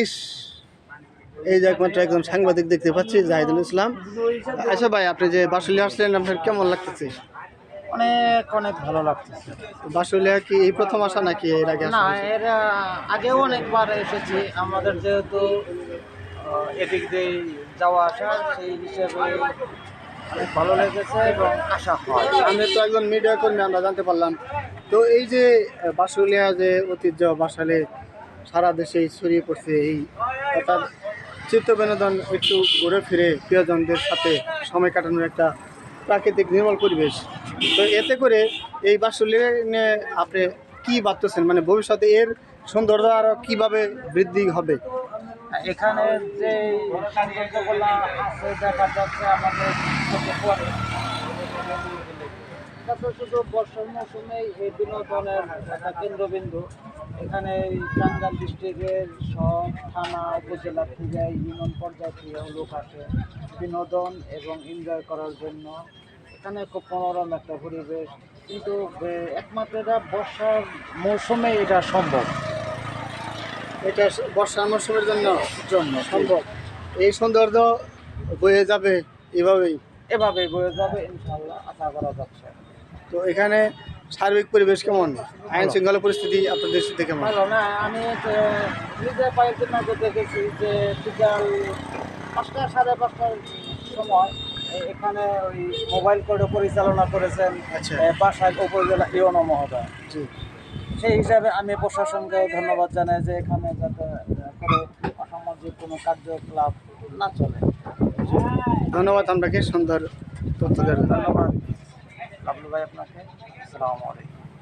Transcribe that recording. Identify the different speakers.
Speaker 1: ইস এই যে একমাত্র একজন সাংবাদিক দেখতে পাচ্ছি জাহিদুল ইসলাম। আচ্ছা ভাই আপনি যে বাসুলিয়া আসলেন আপনার কেমন লাগতেছে?
Speaker 2: অনেক অনেক ভালো লাগতেছে।
Speaker 1: বাসুলিয়া কি এই প্রথম আসা নাকি এর আগে
Speaker 2: না এর আগেও অনেকবার এসেছি। আমাদের যেহেতু এদিক দিয়ে যাওয়া আসা সেই হিসেবে অনেক ভালো লেগেছে এবং আশা হয়।
Speaker 1: আমি তো একজন মিডিয়া কর্মী, আমরা জানতে পারলাম। তো এই যে বাসুলিয়া যে ঐতিহ্য, বাসালে সারা দেশে ছড়িয়ে পড়ছে এই, অর্থাৎ চিত্ত বিনোদন একটু ঘুরে ফিরে প্রিয়জনদের সাথে সময় কাটানোর একটা প্রাকৃতিক নির্মল পরিবেশ। তো এতে করে এই বাসুলিয়া নিয়ে আপনি কি ভাবতেছেন? মানে ভবিষ্যতে এর সৌন্দর্য আরও কীভাবে বৃদ্ধি হবে?
Speaker 2: এখানে যে সৌন্দর্যগুলো আছে, দেখা যাচ্ছে আমাদের চোখে শুধু বর্ষার মৌসুমে এই বিনোদনের একটা কেন্দ্রবিন্দু। এখানে টাঙ্গাইল ডিস্ট্রিক্টের সব থানা, উপজেলা থেকে ইউনিয়ন পর্যায় থেকে লোক আসে বিনোদন এবং এনজয় করার জন্য। এখানে খুব মনোরম একটা পরিবেশ। কিন্তু একমাত্র এটা বর্ষার মৌসুমে এটা সম্ভব।
Speaker 1: এটা বর্ষার মৌসুমের জন্য
Speaker 2: জন্য
Speaker 1: সম্ভব। এই সৌন্দর্য বয়ে যাবে এভাবেই?
Speaker 2: এভাবে বয়ে যাবে ইনশাল্লাহ আশা করা যাচ্ছে।
Speaker 1: তো এখানে সার্বিক পরিবেশ কেমন? আইন শৃঙ্খলা পরিস্থিতি আপনাদের সাথে কেমন?
Speaker 2: ভালো না আমি কয়েকদিন আগে দেখেছি যে বিকাল পাঁচটা সাড়ে পাঁচটার সময় এখানে ওই মোবাইল কোর্টে পরিচালনা করেছেন
Speaker 1: আচ্ছা।
Speaker 2: বাসায় উপজেলা ইউনো মহোদয়।
Speaker 1: জি।
Speaker 2: সেই হিসাবে আমি প্রশাসনকে ধন্যবাদ জানাই যে এখানে যাতে করে অসামাজিক কোনো কার্যকলাপ না চলে।
Speaker 1: ধন্যবাদ আপনাকে সুন্দর তথ্য
Speaker 2: ধন্যবাদ। বাবলু ভাই আপনাকে। আসসালামু আলাইকুম।